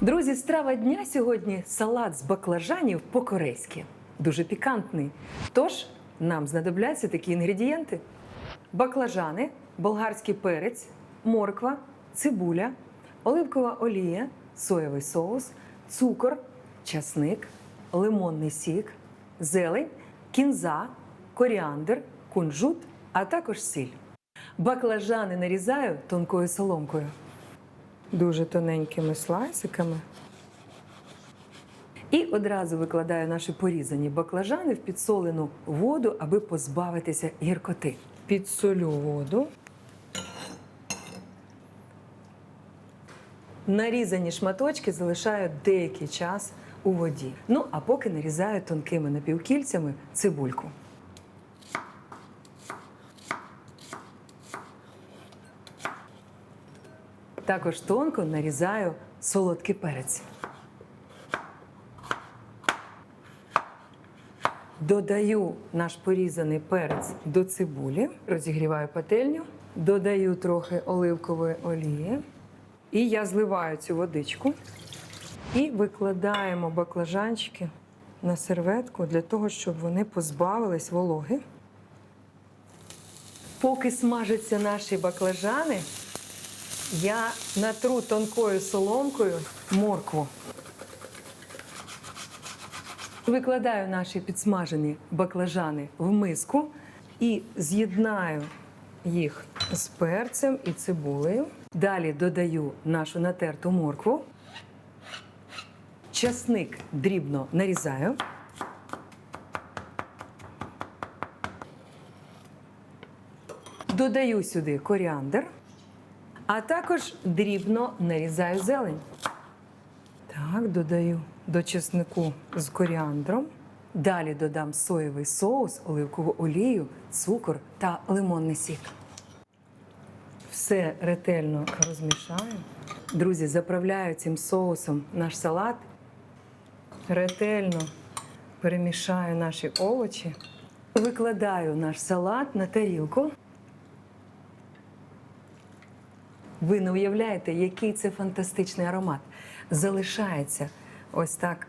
Друзі, страва дня сьогодні салат з баклажанів по-корейськи. Дуже пікантний. Тож нам знадобляться такі інгредієнти: баклажани, болгарський перець, морква, цибуля, оливкова олія, соєвий соус, цукор, часник, лимонний сік, зелень, кінза, коріандр, кунжут, а також сіль. Баклажани нарізаю тонкою соломкою. Дуже тоненькими слайсиками. І одразу викладаю наші порізані баклажани в підсолену воду, аби позбавитися гіркоти. Підсолю воду. Нарізані шматочки залишаю деякий час у воді. Ну а поки нарізаю тонкими напівкільцями цибульку. Також тонко нарізаю солодкий перець. Додаю наш порізаний перець до цибулі, розігріваю пательню, додаю трохи оливкової олії. І я зливаю цю водичку і викладаємо баклажанчики на серветку для того, щоб вони позбавились вологи. Поки смажаться наші баклажани, я натру тонкою соломкою моркву. Викладаю наші підсмажені баклажани в миску і з'єднаю їх з перцем і цибулею. Далі додаю нашу натерту моркву. Часник дрібно нарізаю. Додаю сюди коріандр, а також дрібно нарізаю зелень. Так, додаю до чеснику з коріандром. Далі додам соєвий соус, оливкову олію, цукор та лимонний сік. Все ретельно розмішаю. Друзі, заправляю цим соусом наш салат. Ретельно перемішаю наші овочі. Викладаю наш салат на тарілку. Ви не уявляєте, який це фантастичний аромат. Залишається ось так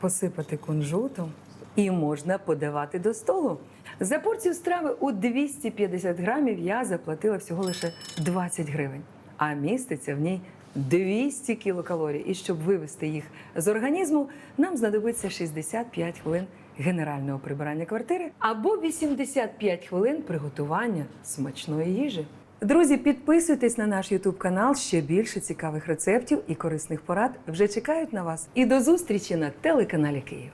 посипати кунжутом і можна подавати до столу. За порцію страви у 250 грамів я заплатила всього лише 20 гривень, а міститься в ній 200 кілокалорій. І щоб вивести їх з організму, нам знадобиться 65 хвилин генерального прибирання квартири або 85 хвилин приготування смачної їжі. Друзі, підписуйтесь на наш Ютуб канал. Ще більше цікавих рецептів і корисних порад вже чекають на вас. І до зустрічі на телеканалі Київ.